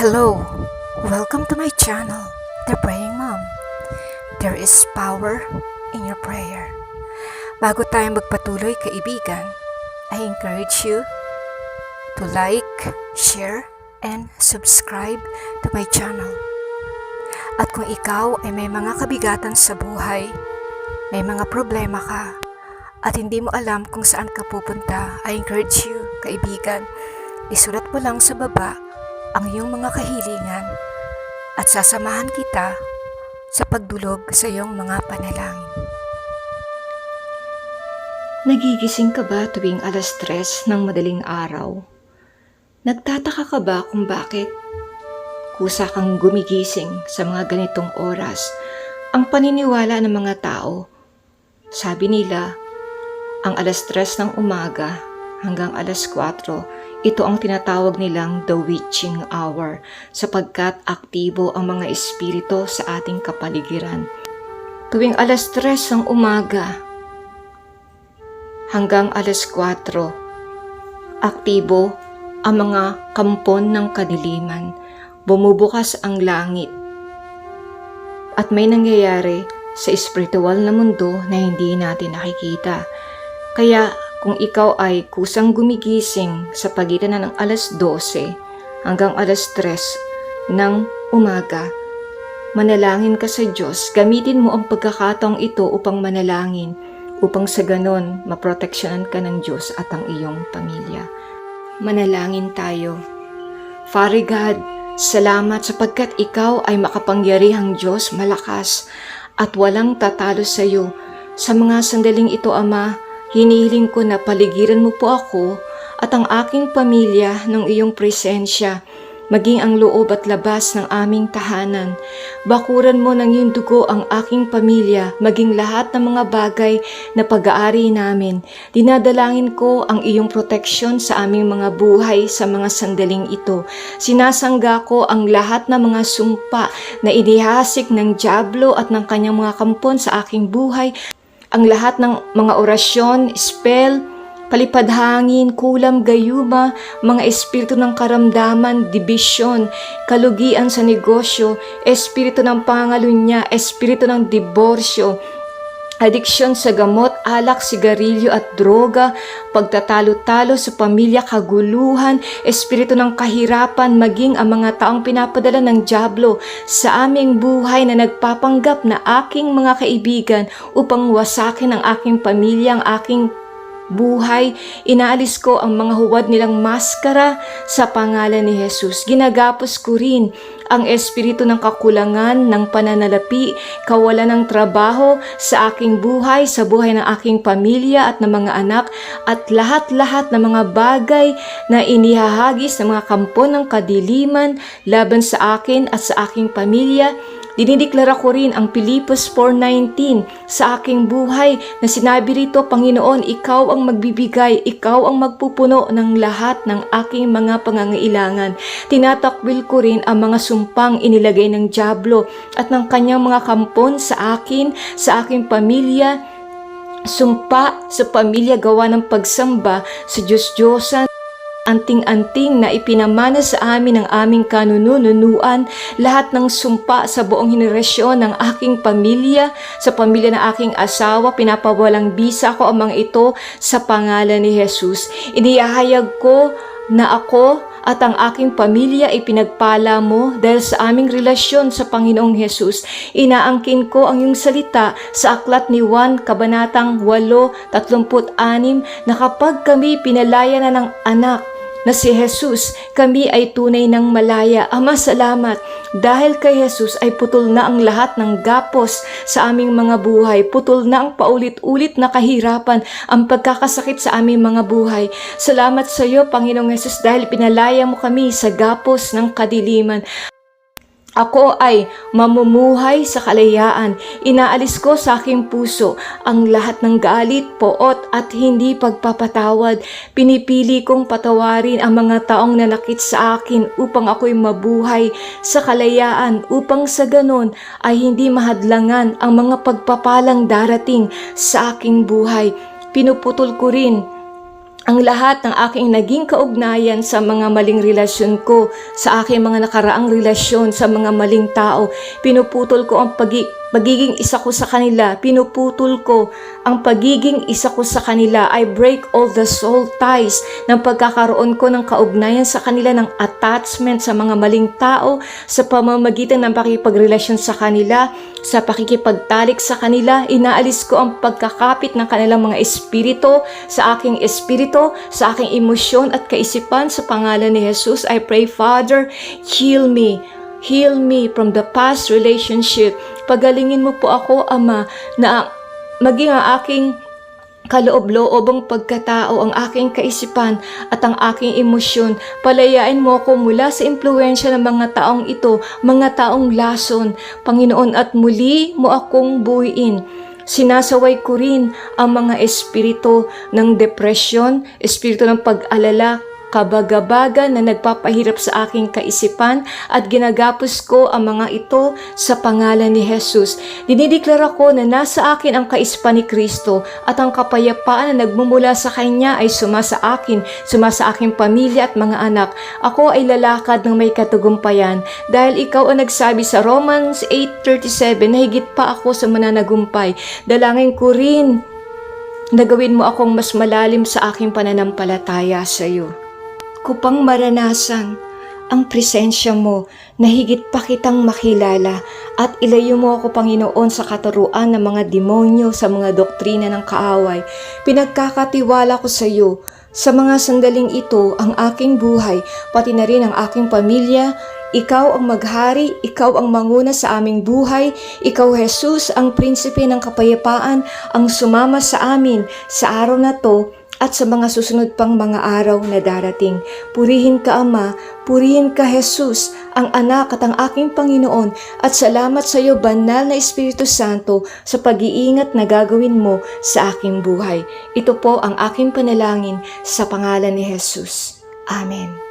Hello! Welcome to my channel, The Praying Mom. There is power in your prayer. Bago tayo magpatuloy, kaibigan, I encourage you to like, share, and subscribe to my channel. At kung ikaw ay may mga kabigatan sa buhay, may mga problema ka, at hindi mo alam kung saan ka pupunta, I encourage you, kaibigan, isulat mo lang sa baba ang iyong mga kahilingan at sasamahan kita sa pagdulog sa iyong mga panalangin. Nagigising ka ba tuwing alas tres ng madaling araw? Nagtataka ka ba kung bakit? Kusa kang gumigising sa mga ganitong oras. Ang paniniwala ng mga tao, sabi nila, ang alas tres ng umaga hanggang alas 4, ito ang tinatawag nilang the witching hour sapagkat aktibo ang mga espiritu sa ating kapaligiran. Tuwing alas tres ng umaga, hanggang alas 4. Aktibo ang mga kampon ng kadiliman. Bumubukas ang langit. At may nangyayari sa espiritual na mundo na hindi natin nakikita. Kaya kung ikaw ay kusang gumigising sa pagitan ng alas 12 hanggang alas 3 ng umaga, manalangin ka sa Diyos, gamitin mo ang pagkakataong ito upang manalangin upang sa ganon maproteksyonan ka ng Diyos at ang iyong pamilya. Manalangin tayo. Father God, salamat sapagkat ikaw ay makapangyarihang Diyos, malakas at walang tatalo sa iyo. Sa mga sandaling ito, Ama, hinihiling ko na paligiran mo po ako at ang aking pamilya ng iyong presensya maging ang loob at labas ng aming tahanan. Bakuran mo ng iyong dugo ang aking pamilya, maging lahat ng mga bagay na pag-aari namin. Dinadalangin ko ang iyong proteksyon sa aming mga buhay sa mga sandaling ito. Sinasangga ko ang lahat ng mga sumpa na inihasik ng Diablo at ng kanyang mga kampon sa aking buhay. Ang lahat ng mga orasyon, spell, palipad hangin, kulam gayuma, mga espiritu ng karamdaman, dibisyon, kalugian sa negosyo, espiritu ng pangalunya, espiritu ng diborsyo, Adiksyon sa gamot, alak, sigarilyo at droga, pagtatalo-talo sa pamilya, kaguluhan, espiritu ng kahirapan, maging ang mga taong pinapadala ng Diablo sa aming buhay na nagpapanggap na aking mga kaibigan upang wasakin ang aking pamilya, ang aking buhay, inaalis ko ang mga huwad nilang maskara sa pangalan ni Jesus. Ginagapos ko rin ang espiritu ng kakulangan, ng pananalapi, kawalan ng trabaho sa aking buhay, sa buhay ng aking pamilya at ng mga anak, at lahat-lahat ng mga bagay na inihahagis ng mga kampo ng kadiliman laban sa akin at sa aking pamilya, Dinideklara ko rin ang Pilipos 4.19 sa aking buhay na sinabi rito, Panginoon, Ikaw ang magbibigay, Ikaw ang magpupuno ng lahat ng aking mga pangangailangan. Tinatakwil ko rin ang mga sumpang inilagay ng Diablo at ng kanyang mga kampon sa akin, sa aking pamilya, sumpa sa pamilya gawa ng pagsamba sa Diyos-Diyosan anting-anting na ipinamana sa amin ng aming kanununuan, lahat ng sumpa sa buong henerasyon ng aking pamilya, sa pamilya ng aking asawa, pinapawalang bisa ko ang mga ito sa pangalan ni Jesus. Inihahayag ko na ako at ang aking pamilya ay pinagpala mo dahil sa aming relasyon sa Panginoong Hesus. Inaangkin ko ang iyong salita sa aklat ni Juan, Kabanatang 8.36 na kapag kami pinalaya na ng anak, na si Jesus, kami ay tunay ng malaya. Ama, salamat. Dahil kay Jesus ay putol na ang lahat ng gapos sa aming mga buhay. Putol na ang paulit-ulit na kahirapan, ang pagkakasakit sa aming mga buhay. Salamat sa iyo, Panginoong Jesus, dahil pinalaya mo kami sa gapos ng kadiliman. Ako ay mamumuhay sa kalayaan. Inaalis ko sa aking puso ang lahat ng galit, poot at hindi pagpapatawad. Pinipili kong patawarin ang mga taong nanakit sa akin upang ako'y mabuhay sa kalayaan upang sa ganon ay hindi mahadlangan ang mga pagpapalang darating sa aking buhay. Pinuputol ko rin ang lahat ng aking naging kaugnayan sa mga maling relasyon ko, sa aking mga nakaraang relasyon sa mga maling tao. Pinuputol ko ang pagi- pagiging isa ko sa kanila. Pinuputol ko ang pagiging isa ko sa kanila. I break all the soul ties ng pagkakaroon ko ng kaugnayan sa kanila, ng attachment sa mga maling tao, sa pamamagitan ng pakipagrelasyon sa kanila, sa pakikipagtalik sa kanila. Inaalis ko ang pagkakapit ng kanilang mga espiritu sa aking espiritu, sa aking emosyon at kaisipan sa pangalan ni Jesus. I pray, Father, heal me. Heal me from the past relationship. Pagalingin mo po ako, Ama, na maging ang aking kaloob-loobang pagkatao, ang aking kaisipan at ang aking emosyon. Palayain mo ako mula sa impluensya ng mga taong ito, mga taong lason, Panginoon, at muli mo akong buuin. Sinasaway ko rin ang mga espiritu ng depresyon, espiritu ng pag-alala, kabagabaga na nagpapahirap sa aking kaisipan at ginagapos ko ang mga ito sa pangalan ni Jesus. Dinideklara ko na nasa akin ang kaisipan ni Kristo at ang kapayapaan na nagmumula sa Kanya ay suma sa akin, suma sa aking pamilya at mga anak. Ako ay lalakad ng may katagumpayan dahil ikaw ang nagsabi sa Romans 8.37 na higit pa ako sa mananagumpay. Dalangin ko rin na gawin mo akong mas malalim sa aking pananampalataya sa iyo kupang maranasan ang presensya mo na higit pa kitang makilala at ilayo mo ako Panginoon sa katuruan ng mga demonyo sa mga doktrina ng kaaway. Pinagkakatiwala ko sa iyo sa mga sandaling ito ang aking buhay, pati na rin ang aking pamilya, ikaw ang maghari, ikaw ang manguna sa aming buhay, ikaw Jesus ang prinsipe ng kapayapaan, ang sumama sa amin sa araw na to at sa mga susunod pang mga araw na darating. Purihin ka Ama, purihin ka Jesus, ang anak at ang aking Panginoon, at salamat sa iyo, banal na Espiritu Santo, sa pag-iingat na gagawin mo sa aking buhay. Ito po ang aking panalangin sa pangalan ni Jesus. Amen.